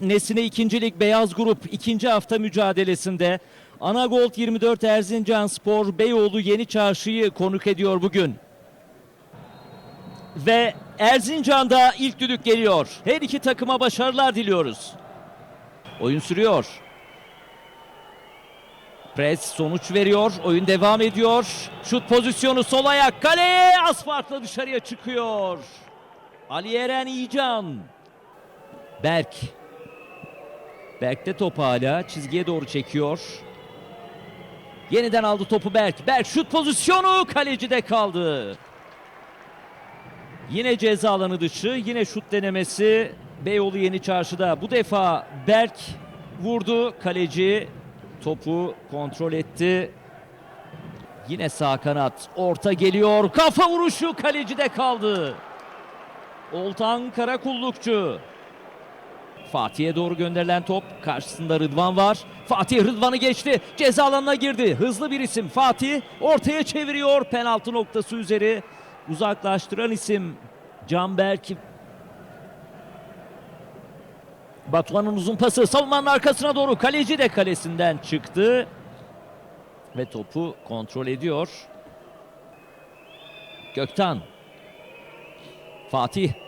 Nesine ikincilik Beyaz Grup ikinci hafta mücadelesinde Anagold 24 Erzincan Spor Beyoğlu Yeni Çarşı'yı konuk ediyor bugün. Ve Erzincan'da ilk düdük geliyor. Her iki takıma başarılar diliyoruz. Oyun sürüyor. Pres sonuç veriyor. Oyun devam ediyor. Şut pozisyonu sol ayak kaleye az farkla dışarıya çıkıyor. Ali Eren İyican. Berk. Berk de top hala çizgiye doğru çekiyor. Yeniden aldı topu Berk. Berk şut pozisyonu kalecide kaldı. Yine ceza alanı dışı. Yine şut denemesi Beyoğlu Yeni Çarşı'da. Bu defa Berk vurdu. Kaleci topu kontrol etti. Yine sağ kanat. Orta geliyor. Kafa vuruşu kalecide kaldı. Oltan Karakullukçu. Fatih'e doğru gönderilen top. Karşısında Rıdvan var. Fatih Rıdvan'ı geçti. Ceza alanına girdi. Hızlı bir isim. Fatih ortaya çeviriyor. Penaltı noktası üzeri. Uzaklaştıran isim Canberk. Batuhan'ın uzun pası savunmanın arkasına doğru. Kaleci de kalesinden çıktı. Ve topu kontrol ediyor. Göktan. Fatih.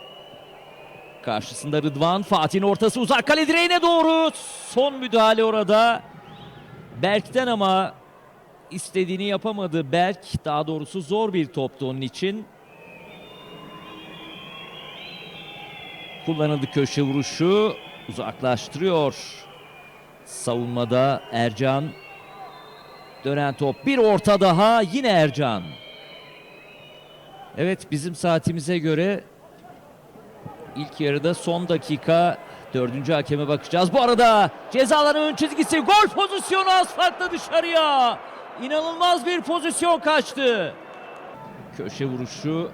Karşısında Rıdvan. Fatih'in ortası uzak kale direğine doğru. Son müdahale orada. Berk'ten ama istediğini yapamadı. Berk daha doğrusu zor bir toptu onun için. Kullanıldı köşe vuruşu. Uzaklaştırıyor. Savunmada Ercan. Dönen top bir orta daha yine Ercan. Evet bizim saatimize göre ilk yarıda son dakika dördüncü hakeme bakacağız. Bu arada cezaların ön çizgisi gol pozisyonu az farkla dışarıya. İnanılmaz bir pozisyon kaçtı. Köşe vuruşu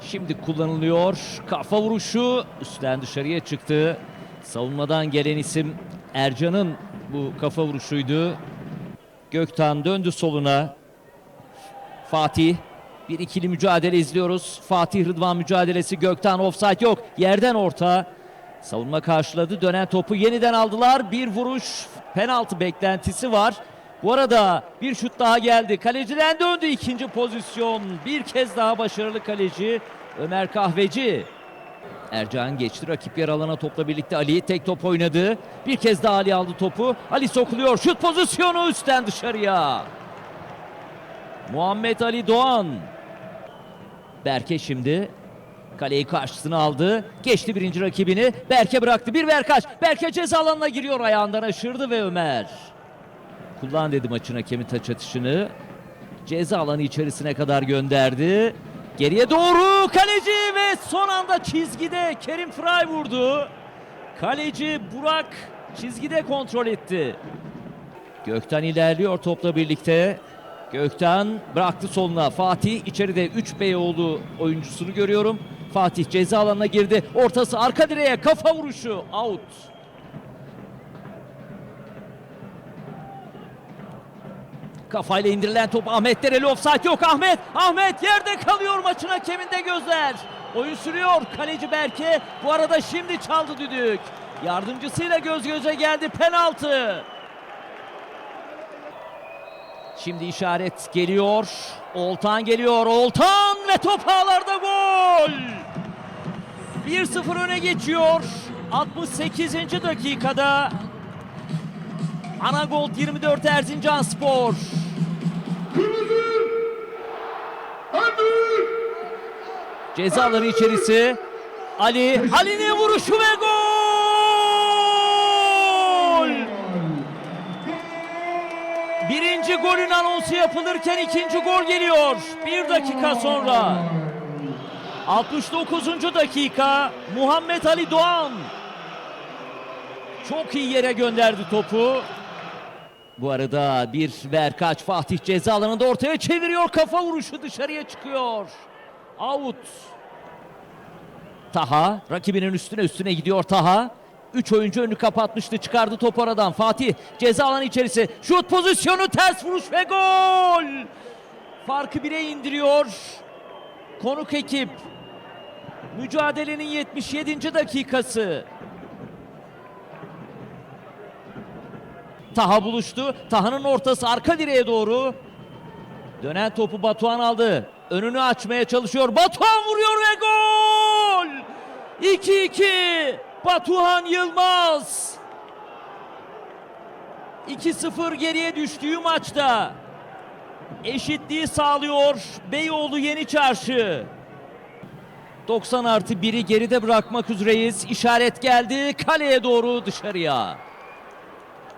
şimdi kullanılıyor. Kafa vuruşu üstten dışarıya çıktı. Savunmadan gelen isim Ercan'ın bu kafa vuruşuydu. Göktan döndü soluna. Fatih bir ikili mücadele izliyoruz. Fatih Rıdvan mücadelesi Gökten offside yok. Yerden orta. Savunma karşıladı. Dönen topu yeniden aldılar. Bir vuruş penaltı beklentisi var. Bu arada bir şut daha geldi. Kaleciden döndü ikinci pozisyon. Bir kez daha başarılı kaleci Ömer Kahveci. Ercan geçti rakip yer alana topla birlikte Ali tek top oynadı. Bir kez daha Ali aldı topu. Ali sokuluyor. Şut pozisyonu üstten dışarıya. Muhammed Ali Doğan. Berke şimdi kaleyi karşısına aldı. Geçti birinci rakibini. Berke bıraktı. Bir Berkaç. Berke ceza alanına giriyor. Ayağından aşırdı ve Ömer. Kullan dedi maçın hakemi taç atışını. Ceza alanı içerisine kadar gönderdi. Geriye doğru kaleci ve son anda çizgide Kerim Fray vurdu. Kaleci Burak çizgide kontrol etti. Gökten ilerliyor topla birlikte. Gökten bıraktı soluna. Fatih içeride 3 Beyoğlu oyuncusunu görüyorum. Fatih ceza alanına girdi. Ortası arka direğe kafa vuruşu. Out. Kafayla indirilen top Ahmet Dereli offside yok Ahmet. Ahmet yerde kalıyor maçın hakeminde gözler. Oyun sürüyor kaleci Berke. Bu arada şimdi çaldı düdük. Yardımcısıyla göz göze geldi penaltı. Şimdi işaret geliyor. Oltan geliyor. Oltan ve top ağlarda gol. 1-0 öne geçiyor. 68. dakikada Anagold 24 Erzincan Spor. Ceza alanı içerisi. Ali, Ali'nin vuruşu ve gol! Golün anonsu yapılırken ikinci gol geliyor. Bir dakika sonra. 69. dakika Muhammed Ali Doğan. Çok iyi yere gönderdi topu. Bu arada bir Berkaç Fatih ceza alanında ortaya çeviriyor. Kafa vuruşu dışarıya çıkıyor. Out. Taha rakibinin üstüne üstüne gidiyor Taha. Üç oyuncu önü kapatmıştı çıkardı top aradan. Fatih ceza alanı içerisi. Şut pozisyonu ters vuruş ve gol. Farkı bire indiriyor. Konuk ekip. Mücadelenin 77. dakikası. Taha buluştu. Taha'nın ortası arka direğe doğru. Dönen topu Batuhan aldı. Önünü açmaya çalışıyor. Batuhan vuruyor ve gol! 2-2 Batuhan Yılmaz. 2-0 geriye düştüğü maçta eşitliği sağlıyor Beyoğlu Yeni Çarşı. 90 artı 1'i geride bırakmak üzereyiz. İşaret geldi kaleye doğru dışarıya.